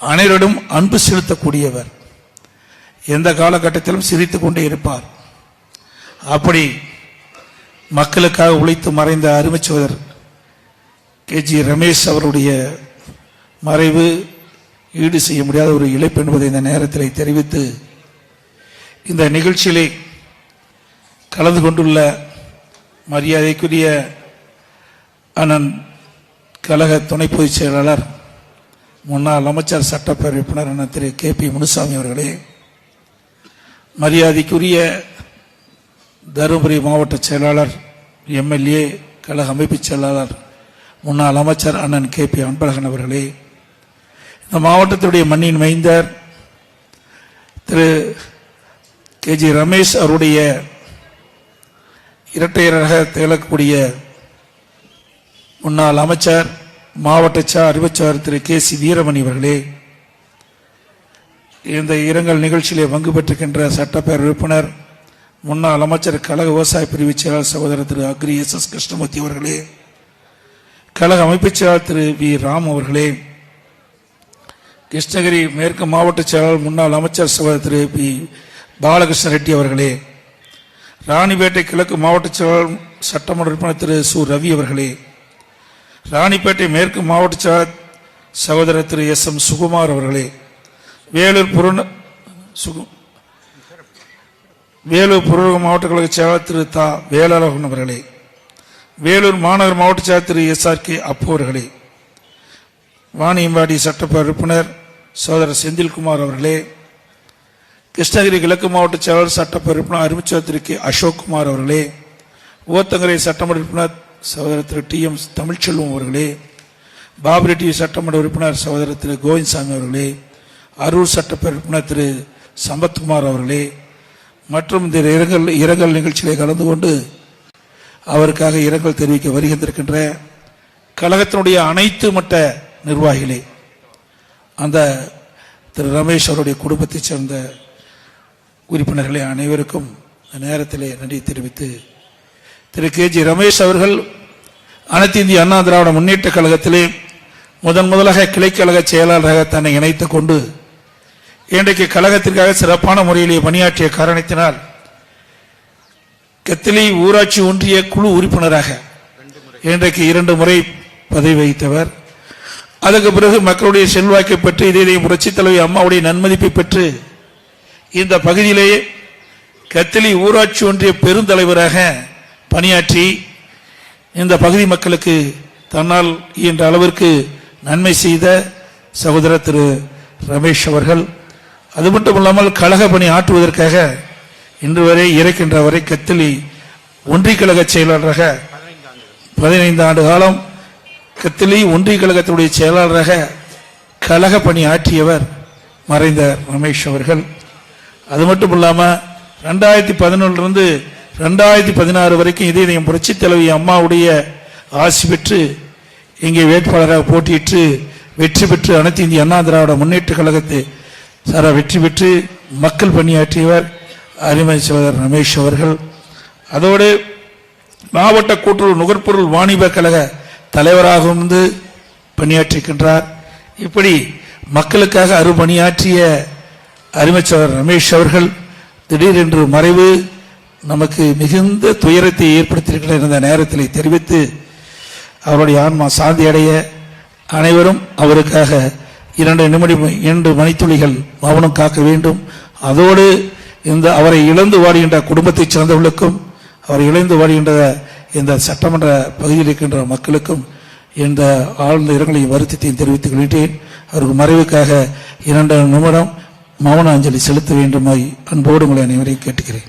அனைவரிடம் அன்பு செலுத்தக்கூடியவர். எந்த காலகட்டத்திலும் சிரித்து கொண்டே இருப்பார். அப்படி மக்களுக்காக உழைத்து மறைந்த அருமைச்சுவர் கே. ஜி. ரமேஷ் அவருடைய மறைவு ஈடு செய்ய முடியாத ஒரு இழப்பு என்பதை இந்த நேரத்தில் தெரிவித்து இந்த நிகழ்ச்சியிலே கலந்து கொண்டுள்ள மரியாதைக்குரிய அண்ணன் கழக துணை பொதுச் செயலாளர் முன்னாள் அமைச்சர் சட்டப்பேரவை உறுப்பினர் திரு கே பி முனுசாமி அவர்களே மரியாதைக்குரிய தருமபுரி மாவட்ட செயலாளர் எம்எல்ஏ கழக அமைப்பு செயலாளர் முன்னாள் அமைச்சர் அண்ணன் கே பி அன்பழகன் அவர்களே இந்த மாவட்டத்துடைய மண்ணின் மைந்தர் திரு கே ஜி ரமேஷ் அவருடைய இரட்டையராக திகழக்கூடிய முன்னாள் அமைச்சர் மாவட்ட சா அறிவுச்சார் திரு கே சி வீரமணி அவர்களே இந்த இரங்கல் நிகழ்ச்சியிலே பங்கு பெற்றிருக்கின்ற சட்டப்பேரவை உறுப்பினர் முன்னாள் அமைச்சர் கழக விவசாய பிரிவு செயலாளர் சகோதரர் Thiru agri S S Krishnamurthy அவர்களே கழக அமைப்புச் செயலாளர் திரு வி ராம் அவர்களே கிருஷ்ணகிரி மேற்கு மாவட்ட செயலாளர் முன்னாள் அமைச்சர் சகோதரர் திரு பி பாலகிருஷ்ண ரெட்டி அவர்களே ராணிப்பேட்டை கிழக்கு மாவட்ட செயலாளர் சட்டமன்ற உறுப்பினர் திரு சு ரவி அவர்களே ராணிப்பேட்டை மேற்கு மாவட்ட சகோதரர் திரு எஸ் எம் சுகுமார் அவர்களே வேலூர் புறந சுகு வேலூர் புறநக மாவட்ட கழக செயலாளர் திரு தா. வேலாளகன் அவர்களே வேலூர் மாநகர் மாவட்ட செயலாளர் Thiru S R K Appu அவர்களே வாணியம்பாடி சட்டப்பேரவை உறுப்பினர் சகோதரர் செந்தில்குமார் அவர்களே கிருஷ்ணகிரி கிழக்கு மாவட்ட செயலாளர் சட்டப்பேரவை உறுப்பினர் அறிமுச்சர் திரு கே அசோக்குமார் அவர்களே ஊத்தங்கரை சட்டமன்ற உறுப்பினர் சகோதரர் திரு டி எம் தமிழ்ச்செல்வம் அவர்களே பாபரெட்டி சட்டமன்ற உறுப்பினர் சகோதரர் திரு கோவிந்த்சாமி அவர்களே அரூர் சட்டப்பேரவை உறுப்பினர் திரு சம்பத்குமார் அவர்களே மற்றும் இந்த இரங்கல் இரங்கல் நிகழ்ச்சியிலே கலந்து கொண்டு அவருக்காக இரங்கல் தெரிவிக்க வருகின்றிருக்கின்ற கழகத்தினுடைய அனைத்து மட்ட நிர்வாகிகளே அந்த திரு ரமேஷ் அவருடைய குடும்பத்தைச் சேர்ந்த உறுப்பினர்களே அனைவருக்கும் நேரத்திலே நன்றி தெரிவித்து திரு கே ஜி ரமேஷ் அவர்கள் அனைத்து இந்திய அண்ணா திராவிட முன்னேற்ற கழகத்திலே முதன் முதலாக கிளைக்கழக செயலாளராக தன்னை இணைத்துக் கொண்டு இன்றைக்கு கழகத்திற்காக சிறப்பான முறையிலே பணியாற்றிய காரணத்தினால் கத்திலி ஊராட்சி ஒன்றிய குழு உறுப்பினராக இன்றைக்கு இரண்டு முறை பதவி வகித்தவர். அதற்கு பிறகு மக்களுடைய செல்வாக்கை பெற்று இதே புரட்சித் தலைவி அம்மாவுடைய நன்மதிப்பை பெற்று இந்த பகுதியிலேயே கத்திலி ஊராட்சி ஒன்றிய பெருந்தலைவராக பணியாற்றி இந்த பகுதி மக்களுக்கு தன்னால் இயன்ற அளவிற்கு நன்மை செய்த சகோதரர் திரு ரமேஷ் அவர்கள் அது மட்டும் இல்லாமல் கழக பணி ஆற்றுவதற்காக இன்று வரை இறக்கின்ற வரை கத்திலி ஒன்றிய கழக செயலாளராக பதினைந்து ஆண்டு காலம் கத்திலி ஒன்றிய கழகத்தினுடைய செயலாளராக கழக பணி ஆற்றியவர் மறைந்த ரமேஷ் அவர்கள். அது மட்டும் இல்லாமல் ரெண்டாயிரத்தி பதினொன்றிலிருந்து ரெண்டாயிரத்தி பதினாறு வரைக்கும் இதயம் புரட்சி தலைவி அம்மாவுடைய ஆசி பெற்று இங்கே வேட்பாளராக போட்டியிட்டு வெற்றி பெற்று அனைத்து இந்திய அண்ணா திராவிட முன்னேற்ற கழகத்தை சார வெற்றி பெற்று மக்கள் பணியாற்றியவர் அருமை சகோதரர் ரமேஷ் அவர்கள். அதோடு மாவட்ட கூட்டுறவு நுகர்பொருள் வாணிப கழக தலைவராக இருந்து பணியாற்றிருக்கின்றார் இப்படி மக்களுக்காக அருபணியாற்றிய அருமைச்சவர் ரமேஷ் அவர்கள் திடீரென்று மறைவு நமக்கு மிகுந்த துயரத்தை ஏற்படுத்தியிருக்கிற இந்த நேரத்தில் தெரிவித்து அவருடைய ஆன்மா சாந்தி அடைய அனைவரும் அவருக்காக இரண்டு நிமிடம் இரண்டு மணித்துளிகள் மௌனம் காக்க வேண்டும். அதோடு இந்த அவரை இழந்து வாடுகின்ற குடும்பத்தைச் சேர்ந்தவர்களுக்கும் அவரை இழந்து வாடுகின்ற இந்த சட்டமன்ற பகுதியில் இருக்கின்ற மக்களுக்கும் இந்த ஆழ்ந்த இரங்கலையும் வருத்தத்தையும் தெரிவித்துக் கொள்கிறேன் அவருக்கு மறைவுக்காக இரண்டு நிமிடம் மௌன அஞ்சலி செலுத்த வேண்டுமாய் அன்போடு உங்களை அனைவரையும் கேட்டுக்கிறேன்.